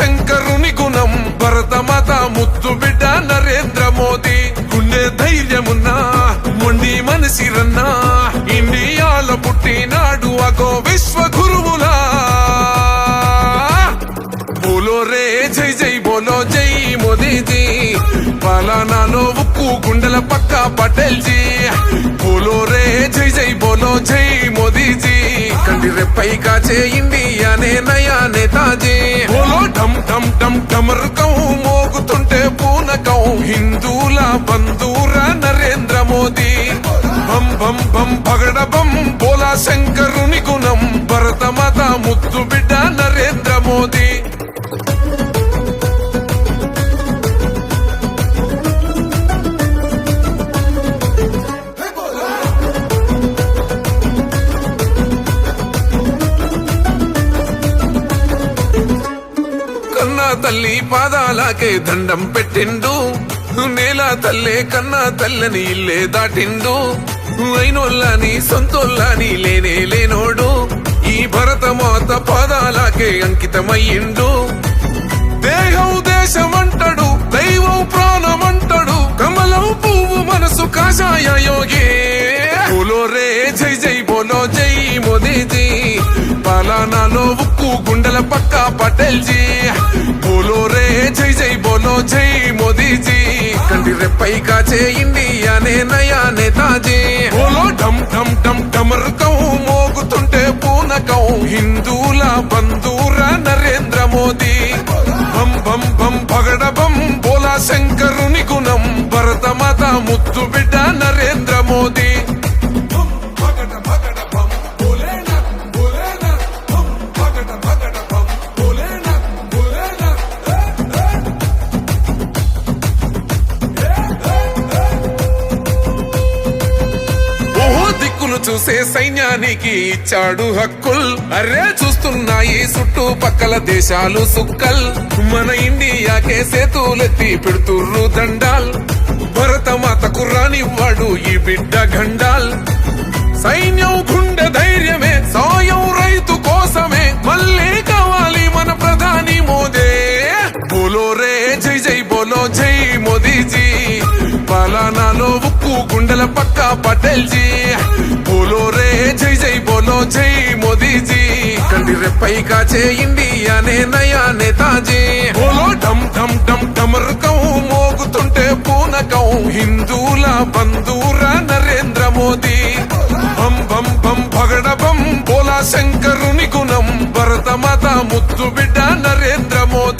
శంకరుని గుణం భరతమాత ముత్తు బిడ్డ నరేంద్ర మోదీ. గుండె ధైర్యమున్నా మొండి మనసిరన్నా ఇండియాల పుట్టినాడు అగో విశ్వ గురువులా బోలో రే జై జై బోలో జై మోదీజీ. పాలనాలో ఉక్కు గుండెల పక్క పటేల్జీ. బోలో రే జై జై బోలో జై మోదీ. రెప్పై కాచే ఇండియానే నయా నేతాజీ బోలో టమ్ టమ్ టమ్ టమర్కం మోగుతుంటే పూనకం హిందూల బంధువు తల్లి పాదాలకే దండం పెట్టిండు. నేల తల్లే కన్నా తల్లని ఇల్లే దాటిండు. అయినోళ్ళని సొంతోళ్ళని లేనే లేనోడు. ఈ భరతమాత పాదాలకే అంకితమయ్యిండు. దేహం దేశమంటడు దైవం ప్రాణమంటడు కమలం పువ్వు మనసు కాషాయ యోగే. పాలనాలో ఉక్కు గుండెల పక్క పటేల్ జీ బోలో రే జై జై బోలో జై మోదీజీ. కంటి రెప్పై కాచే ఇండియానే నయా నేతాజీ బోలో ఢమ్ ఢమ్ ఢమ్ డమరుకం మోగుతుంటే పూనకం. హిందూల బంధూర నరేంద్ర మోదీ. భం భం భం భగడ బం బోలా శంకరుని గుణం. భరతమాత ముద్దు బిడ్డ నరేంద్ర చూసే సైన్యానికి ఇచ్చాడు హక్కుల్. అరే చూస్తున్నాయి చుట్టూ పక్కల దేశాలు సుక్కల్. మన ఇండియాకే సేతులెత్తి పెడుతుర్రు దండాల్. మాత రానివ్వాడు ఈ బిడ్డ గండాల్ సైన్యం గుండె ధైర్యమే సాయం రైతు కోసమే. మళ్ళీ కావాలి మన ప్రధాని మోదే. బోలో రే జై జై బోలో జై మోదీజీ. పలానాలో ఉక్కు గుండెల పక్క పటేల్జీ. జై జై బోలో జై మోదీజీ. కంటి రెప్పై కాచే ఇండియానే నయా నేతాజీ బోలో డమ్ డమ్ డమ్ డమరుకం మోగుతుంటే పూనకం. హిందూల బంధూర నరేంద్ర మోదీ. బం బం బం భగడ బం బోలా శంకరుని గుణం. భరతమాత ముద్దు బిడ్డ నరేంద్ర మోదీ.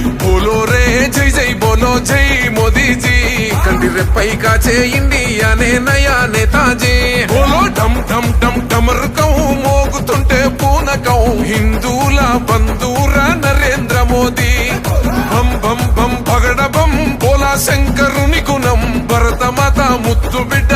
గాంధీజీ. కంటి రెప్పై కాచే ఇండియానే నయా నేతాజీ ఓలో డమ్ డమ్ డమ్ డమర్కం మోగుతుంటే పూనకం. హిందూల బంధూర నరేంద్ర మోదీ. బం బం బం భగడబం భోలా శంకరుని గుణం. భరత మాత ముద్దు బిడ్డ